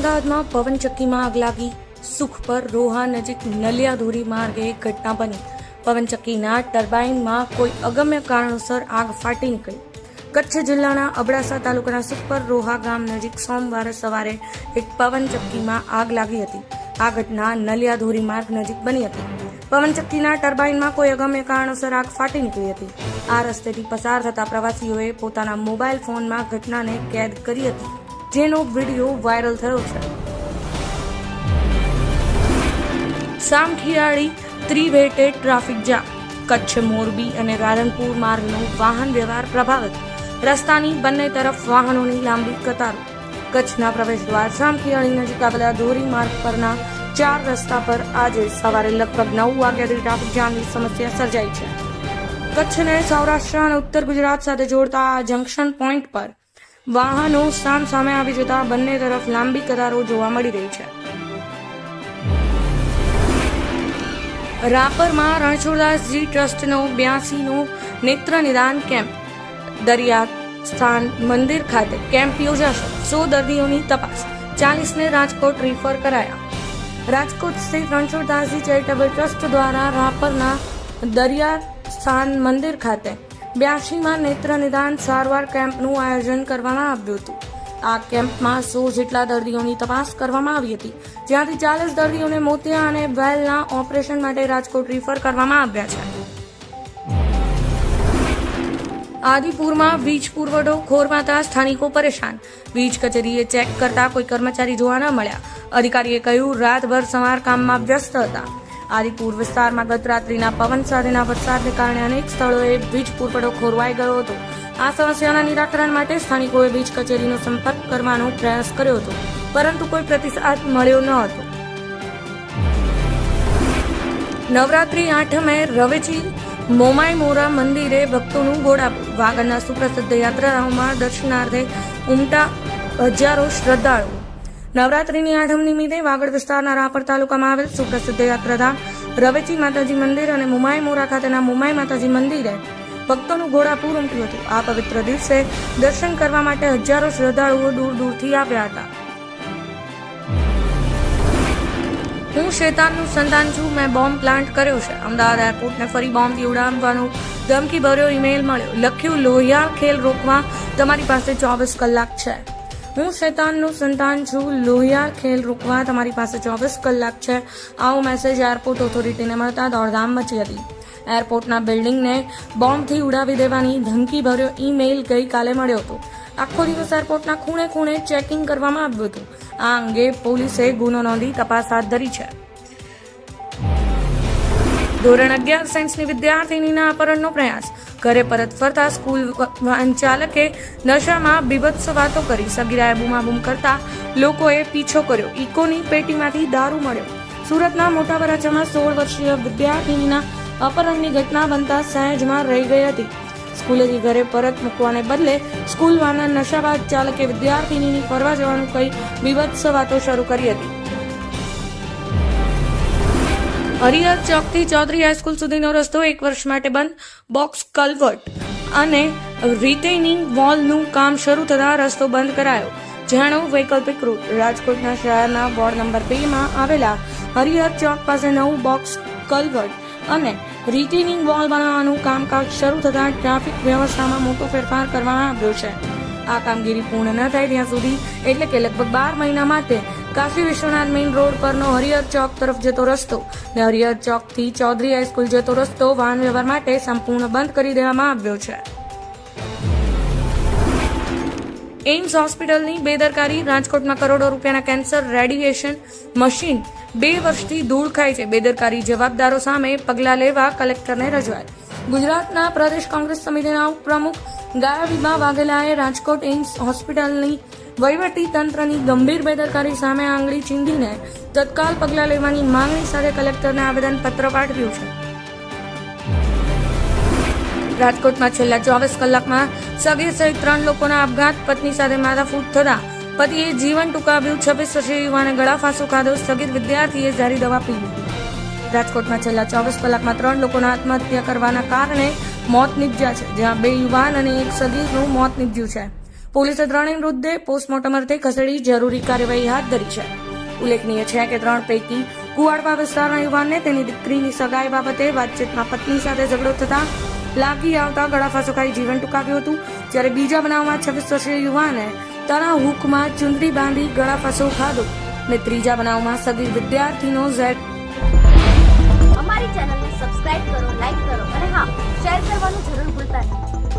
અમદાવાદમાં પવનચક્કીમાં આગ લાગી. સુખ પર રોહા નજીક નલિયાધોરી માર્ગે એક ઘટના બની. પવનચક્કીના ટર્બાઇનમાં કોઈ અગમ્ય કારણોસર આગ ફાટી નીકળી. કચ્છ જિલ્લાના અબડાસા તાલુકાના સુખપર રોહા ગામ નજીક સોમવારે સવારે એક પવનચક્કીમાં આગ લાગી હતી. આ ઘટના નલિયાધોરી માર્ગ નજીક બની હતી. પવનચક્કીના ટર્બાઇનમાં કોઈ અગમ્ય કારણોસર આગ ફાટી નીકળી હતી. આ રસ્તેથી પસાર થતા પ્રવાસીઓએ પોતાના મોબાઈલ ફોનમાં ઘટનાને કેદ કરી હતી. જેનો વીડિયો વાયરલ થયો છે. સામખિયાળી ત્રિવેટે ટ્રાફિક જામ. કચ્છ, મોરબી અને રાધનપુર માર્ગનો વાહન વ્યવહાર પ્રભાવિત. રસ્તાની બંને તરફ વાહનોની લાંબી કતારો. કચ્છના પ્રવેશ દ્વાર સામખિયાળી નજીક આવેલા ધોરી માર્ગ પરના ચાર રસ્તા પર આજે સવારે લગભગ નવ વાગ્યાથી ટ્રાફિક જામની સમસ્યા સર્જાઈ છે. કચ્છને સૌરાષ્ટ્ર અને ઉત્તર ગુજરાત સાથે જોડતા આ જંકશન પોઈન્ટ પર વાહનો સામ સામે આવી જતા બંને તરફ લાંબી કતારો જોવા મળી રહી છે. રાપરમાં રણછોડદાસજી ટ્રસ્ટનો બ્યાસીનો નેત્ર નિદાન કેમ્પ. દરિયા સ્થાન મંદિર ખાતે કેમ્પ યોજાશે. સો દર્દીઓની તપાસ. ચાલીસને રાજકોટ રિફર કરાયા. રાજકોટ સ્થિત રણછોડદાસજી ચેરિટેબલ ટ્રસ્ટ દ્વારા રાપરના દરિયા સ્થાન મંદિર ખાતે બ્યાસીમાં નેત્ર નિદાન સારવાર કેમ્પનું આયોજન કરવામાં આવ્યું હતું. આ કેમ્પમાં સો જેટલા દર્દીઓની તપાસ કરવામાં આવી હતી. જ્યાંથી ચાલીસ દર્દીઓને મોતિયા અને વેલના ઓપરેશન માટે રાજકોટ રિફર કરવામાં આવ્યા છે. આદિપુરમાં વીજ પુરવઠો ખોરવાતા સ્થાનિકો પરેશાન. વીજ કચેરીએ ચેક કરતા કોઈ કર્મચારી જોવા ન મળ્યા. અધિકારીએ કહ્યું, રાતભર સમારકામમાં વ્યસ્ત હતા. આદિપુર વિસ્તારમાં ગત રાત્રિના પવન સાથેના વરસાદને કારણે અનેક સ્થળોએ વીજ પુરવઠો ખોરવાઈ ગયો હતો. આ સમસ્યાના નિરાકરણ માટે સ્થાનિકોએ વીજ કચેરીનો સંપર્ક કરવાનો પ્રયાસ કર્યો હતો, પરંતુ કોઈ પ્રતિસાદ મળ્યો ન હતો. નવરાત્રિ આઠમે રવેચી મોમાઈ મોરા મંદિરે ભક્તોનું ગોળા વાગડના સુપ્રસિદ્ધ યાત્રાઓમાં દર્શનાર્થે ઉમટા હજારો શ્રદ્ધાળુઓ નવરાત્રીની આઠમ નિમિત્તે વાગડ વિસ્તારના રાપર તાલુકામાં આવેલ સુપ્રસિદ્ધ યાત્રાધામ રવેચી માતાજી મંદિર અને મુમાઈ મોરા ખાતેના મુમાઈ માતાજી મંદિરે ભક્તોનું ઘોડાપુર ઉમટ્યું હતું. આ પવિત્ર દિવસે દર્શન કરવા માટે હજારો શ્રદ્ધાળુઓ દૂર દૂરથી આવ્યા હતા. હું શેતાનનું સંતાન છું. મેં બોમ્બ પ્લાન્ટ કર્યો છે. અમદાવાદ એરપોર્ટને ફરી બોમ્બથી ઉડાવવાનો ધમકી ભર્યો ઈમેલ મળ્યો. લખ્યું, લોહિયાળ ખેલ રોકવા તમારી પાસે ચોવીસ કલાક છે. હું શૈતાનનું સંતાન છું, લોહિયા ખેલ રોકવા તમારી પાસે ચોવીસ કલાક છે. આવો મેસેજ એરપોર્ટ ઓથોરિટીને મળતા દોડધામ મચી હતી. એરપોર્ટના બિલ્ડિંગને બોમ્બથી ઉડાવી દેવાની ધમકી ભર્યો ઈમેલ ગઈકાલે મળ્યો હતો. આખો દિવસ એરપોર્ટના ખૂણે ખૂણે ચેકિંગ કરવામાં આવ્યું હતું. આ અંગે પોલીસે ગુનો નોંધી તપાસ હાથ ધરી છે. ધોરણ અગિયાર સાયન્સની વિદ્યાર્થીનીના અપહરણનો પ્રયાસ. ઘરે પરત ફરતા સ્કૂલ વાહન ચાલકે નશામાં બીભત્સ વાતો કરી સગીરાએ બૂમાબૂમ કરતા લોકોએ પીછો કર્યો. ઇકોની પેટીમાંથી દારૂ મળ્યો. સુરતના મોટા વરાછામાં સોળ વર્ષીય વિદ્યાર્થીનીના અપહરણની ઘટના બનતા સહેજમાં રહી ગઈ હતી. સ્કૂલેથી ઘરે પરત મૂકવાને બદલે સ્કૂલ વાનના નશાબાદ ચાલકે વિદ્યાર્થીનીની ફરવા જવાનું કહી બીભત્સ વાતો શરૂ કરી હતી. હરિહર ચોકથી ચૌધરી હાઈસ્કૂલ સુધીનો રસ્તો એક વર્ષ માટે બંધ, બોક્સ કલવર્ટ અને રિટેનિંગ વોલનું કામ શરૂ થતાં રસ્તો બંધ કરાયો. જાણો વૈકલ્પિક રૂટ. રાજકોટના શહેરના વોર્ડ નંબર બે માં આવેલા હરિહર ચોક પાસે નવું બોક્સ કલવર્ટ અને રિટેનિંગ વોલ બનાવવાનું કામકાજ શરૂ થતાં ટ્રાફિક વ્યવસ્થામાં મોટો ફેરફાર કરવામાં આવ્યો છે. આ કામગીરી પૂર્ણ ન થાય ત્યાં સુધી, એટલે કે લગભગ બાર મહિના માટે કાશી વિશ્વનાથ મેઇન રોડ પરનો હરિહર ચોક તરફ જતો રસ્તો ને હરિહર ચોકથી ચૌધરી હાઈસ્કૂલ જતો રસ્તો વાહન વ્યવહાર માટે સંપૂર્ણ બંધ કરી દેવામાં આવ્યો છે. એઇમ્સ હોસ્પિટલની બેદરકારી, રાજકોટમાં કરોડો રૂપિયાના કેન્સર રેડિયેશન મશીન બે વર્ષથી ધૂળ ખાય છે. બેદરકારી જવાબદારો સામે પગલાં લેવા કલેક્ટરને રજૂઆત. ગુજરાતના પ્રદેશ કોંગ્રેસ સમિતિના ઉપપ્રમુખ ગાયાબીબા વાઘેલાએ રાજકોટ એઇમ્સ હોસ્પિટલની વહીવટી તંત્રની ગંભીર બેદરકારી સામે આંગળી ચીંધીને તત્કાલ પગલાં લેવાની માંગણી સાથે કલેક્ટરને આવેદનપત્ર પાઠવ્યું છે. રાજકોટમાં છેલ્લા ચોવીસ કલાકમાં સગીર સહિત ત્રણ લોકોના આપઘાત, પત્ની સાથે માથાફૂટ થતા પતિએ જીવન ટૂંકાવ્યું. છવ્વીસ વર્ષીય યુવાને ગળાફાંસો ખાધો. સગીર વિદ્યાર્થીએ જારી દવા પી લીધી. રાજકોટમાં છેલ્લા ચોવીસ કલાકમાં ત્રણ લોકોના આત્મહત્યા કરવાના કારણે મોત નીપજ્યા છે, જ્યાં બે યુવાન અને એક સગીરનું મોત નીપજ્યું છે. પોલીસે ત્રણેય મૃતદેહ પોસ્ટમોર્ટમ અર્થે ખસેડી જરૂરી કાર્યવાહી હાથ ધરી છે. ઉલ્લેખનીય છે કે ત્રણ પૈકી કુવાડવા વિસ્તારના યુવાનને તેની દીકરીની સગાઈ બાબતે વાતચીતમાં પત્ની સાથે ઝઘડો થતા લાગી આવતા ગળાફાંસો ખાઈ જીવન ટૂંકાવ્યું હતું. જ્યારે બીજા બનાવમાં છવ્વીસ વર્ષીય યુવાને તણા હુકમાં ચુંદડી બાંધી ગળાફાસો ખાધો ને ત્રીજા બનાવમાં સગીર વિદ્યાર્થીનો ઝેડ અમારી ચેનલને સબસ્ક્રાઇબ કરો લાઈક કરો અને હા, શેર કરવાનું જરૂર ભૂલતા નહીં.